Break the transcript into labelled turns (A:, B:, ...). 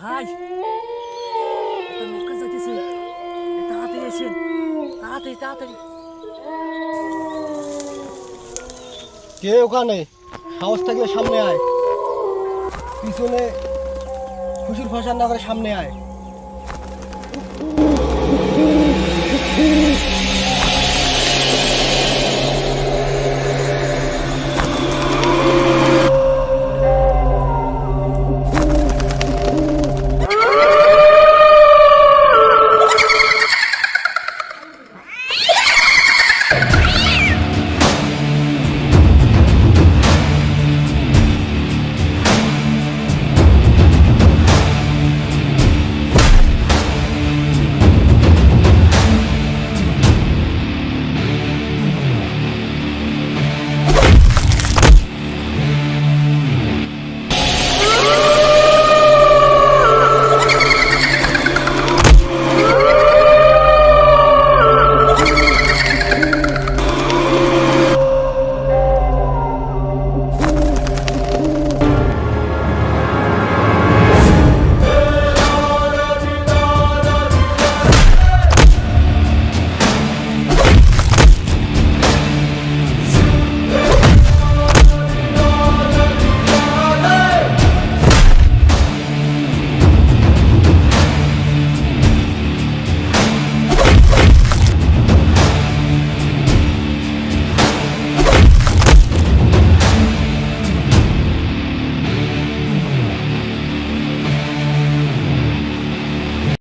A: ভাই। তাড়াতাড়ি এসেন তাড়াতাড়ি তাড়াতাড়ি।
B: কে ওখানে? সাহস থাকলে সামনে আয়। পিছনে খুশির ফসার না করে সামনে আয়।